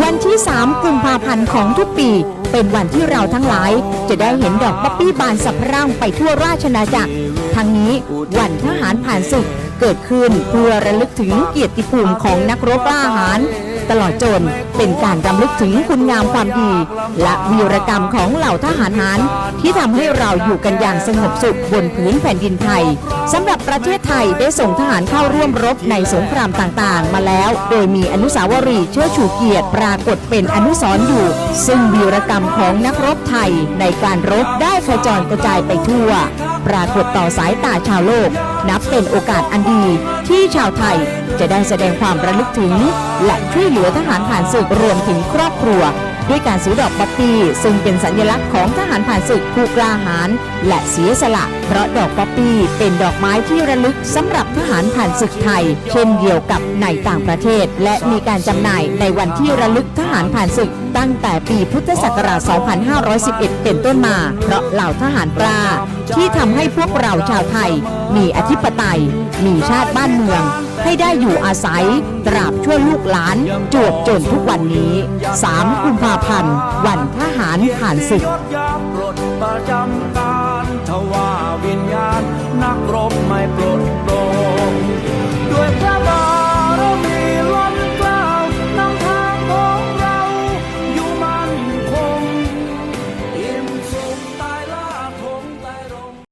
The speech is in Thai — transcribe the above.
วันที่ 3 กุมภาพันธ์ของทุกปี เป็นวันที่เราทั้งหลาย จะได้เห็นดอกป๊อปปี้บานสะพรั่งไปทั่วราชนาจักร ทั้งนี้วันทหารผ่านศึกเกิดขึ้นเพื่อระลึกถึงเกียรติภูมิของนักรบกล้าหาญตลอดจนเป็นการรำลึกถึงคุณงามความดี และวีรกรรมของเหล่าทหารหารที่ทำให้เราอยู่กันอย่างสงบสุขบนพื้นแผ่นดินไทยสำหรับประเทศไทยได้ส่งทหารเข้าร่วมรบในสงครามต่างๆ มาแล้ว โดยมีอนุสาวรีย์เชิดชูเกียรติปรากฏเป็นอนุสรณ์อยู่ ซึ่งวีรกรรมของนักรบไทยในการรบได้ขจรกระจายไปทั่ว ปรากฏต่อสายตาชาวโลก นับเป็นโอกาสอันดีที่ชาวไทยจะได้แสดงความระลึกถึง และช่วยเหลือทหารผ่านศึกรวมถึงครอบครัว ด้วยการซื้อดอกป๊อปปี้ซึ่งเป็นสัญลักษณ์ของทหารผ่านศึกผู้กล้าหาญและเสียสละ เพราะดอกป๊อปปี้เป็นดอกไม้ที่ระลึกสำหรับทหารผ่านศึกไทย เช่นเดียวกับในต่างประเทศ และมีการจำหน่ายในวันที่ระลึกทหารผ่านศึก ตั้งแต่ปีพุทธศักราช 2511 เป็นต้นมา เพราะเหล่าทหารกล้าที่ทำให้พวกเราชาวไทย มีอธิปไตย มีชาติบ้านเมืองให้ได้อยู่อาศัยตราบชั่วลูกหลานจวบจนทุกวันนี้ 3 กุมภาพันธ์ วันทหารผ่านศึกประจำการทว่าวิญญาณนักรบไม่ปลดปลงด้วยพระ